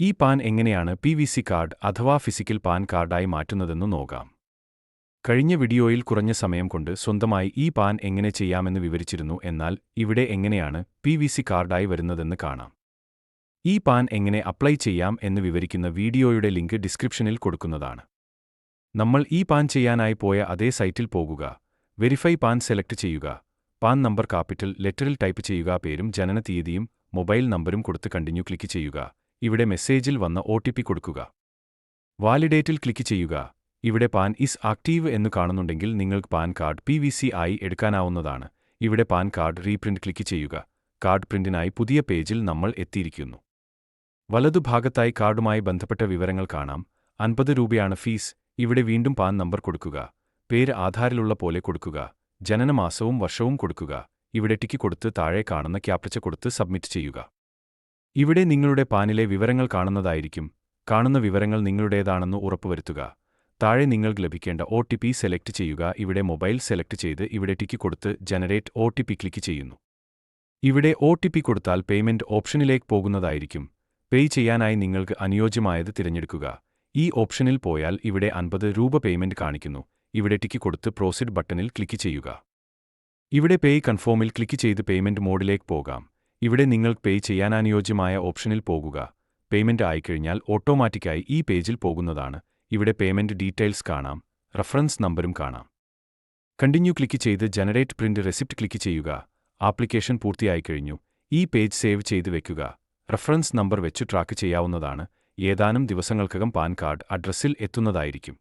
ഈ പാൻ എങ്ങനെയാണ് P V C card അഥവാ ഫിസിക്കൽ പാൻ കാർഡായി മാറ്റുന്നതെന്ന് നോക്കാം. കഴിഞ്ഞ വീഡിയോയിൽ കുറഞ്ഞ സമയം കൊണ്ട് സ്വന്തമായി ഈ പാൻ എങ്ങനെ ചെയ്യാമെന്ന് വിവരിച്ചിരുന്നു എന്നാൽ ഇവിടെ എങ്ങനെയാണ് പി വി സി കാർഡായി വരുന്നതെന്ന് കാണാം. ഈ പാൻ എങ്ങനെ അപ്ലൈ ചെയ്യാം എന്ന് വിവരിക്കുന്ന വീഡിയോയുടെ ലിങ്ക് ഡിസ്ക്രിപ്ഷനിൽ കൊടുക്കുന്നതാണ്. നമ്മൾ ഈ പാൻ ചെയ്യാനായി പോയ അതേ സൈറ്റിൽ പോകുക വെരിഫൈ പാൻ സെലക്ട് ചെയ്യുക പാൻ നമ്പർ കാപ്പിറ്റൽ ലെറ്ററിൽ ടൈപ്പ് ചെയ്യുക പേരും ജനനതീയതിയും മൊബൈൽ നമ്പരും കൊടുത്ത് കണ്ടിന്യൂ ക്ലിക്ക് ചെയ്യുക ഇവിടെ മെസ്സേജിൽ വന്ന ഒ കൊടുക്കുക. വാലിഡേറ്റിൽ ക്ലിക്ക് ചെയ്യുക. ഇവിടെ പാൻ ഇസ് ആക്റ്റീവ് എന്ന് കാണുന്നുണ്ടെങ്കിൽ നിങ്ങൾക്ക് PAN card P V C ആയി എടുക്കാനാവുന്നതാണ്. ഇവിടെ പാൻ കാർഡ് റീപ്രിന്റ് ക്ലിക്ക് ചെയ്യുക. കാർഡ് പ്രിന്റിനായി പുതിയ പേജിൽ നമ്മൾ എത്തിയിരിക്കുന്നു. വലതുഭാഗത്തായി കാർഡുമായി ബന്ധപ്പെട്ട വിവരങ്ങൾ കാണാം. അൻപത് രൂപയാണ് ഫീസ്. ഇവിടെ വീണ്ടും പാൻ നമ്പർ കൊടുക്കുക. പേര് ആധാറിലുള്ള പോലെ കൊടുക്കുക. ജനനമാസവും വർഷവും കൊടുക്കുക. ഇവിടെ ടിക്ക് കൊടുത്ത് താഴെ കാണുന്ന ക്യാപ്റ്റച്ച കൊടുത്ത് സബ്മിറ്റ് ചെയ്യുക. ഇവിടെ നിങ്ങളുടെ പാനിലെ വിവരങ്ങൾ കാണുന്നതായിരിക്കും. കാണുന്ന വിവരങ്ങൾ നിങ്ങളുടേതാണെന്ന് ഉറപ്പുവരുത്തുക. താഴെ നിങ്ങൾക്ക് ലഭിക്കേണ്ട ഒ ടി പി സെലക്ട് ചെയ്യുക. ഇവിടെ മൊബൈൽ സെലക്ട് ചെയ്ത് ഇവിടെ ടിക്ക് കൊടുത്ത് generate O T P click ചെയ്യുന്നു. ഇവിടെ ഒ ടി പി കൊടുത്താൽ പേയ്മെന്റ് ഓപ്ഷനിലേക്ക് പോകുന്നതായിരിക്കും. പേ ചെയ്യാനായി നിങ്ങൾക്ക് അനുയോജ്യമായത് തിരഞ്ഞെടുക്കുക. ഈ ഓപ്ഷനിൽ പോയാൽ ഇവിടെ അൻപത് രൂപ പേയ്മെന്റ് കാണിക്കുന്നു. ഇവിടെ ടിക്ക് കൊടുത്ത് പ്രോസിഡ് ബട്ടണിൽ ക്ലിക്ക് ചെയ്യുക. ഇവിടെ പേ കൺഫോമിൽ ക്ലിക്ക് ചെയ്ത് പേയ്മെന്റ് മോഡിലേക്ക് പോകാം. ഇവിടെ നിങ്ങൾ പേ ചെയ്യാൻ അനുയോജ്യമായ ഓപ്ഷനിൽ പോകുക. പേയ്മെന്റ് ആയിക്കഴിഞ്ഞാൽ ഓട്ടോമാറ്റിക്കായി ഈ പേജിൽ പോകുന്നതാണ്. ഇവിടെ പേയ്മെന്റ് ഡീറ്റെയിൽസ് കാണാം. റഫറൻസ് നമ്പരും കാണാം. കണ്ടിന്യൂ ക്ലിക്ക് ചെയ്ത് ജനറേറ്റ് പ്രിന്റ് റെസിപ്റ്റ് ക്ലിക്ക് ചെയ്യുക. ആപ്ലിക്കേഷൻ പൂർത്തിയായിക്കഴിഞ്ഞു. ഈ പേജ് സേവ് ചെയ്ത് വെക്കുക. റഫറൻസ് നമ്പർ വെച്ച് ട്രാക്ക് ചെയ്യാവുന്നതാണ്. ഏതാനും ദിവസങ്ങൾക്കകം പാൻ കാർഡ് അഡ്രസ്സിൽ എത്തുന്നതായിരിക്കും.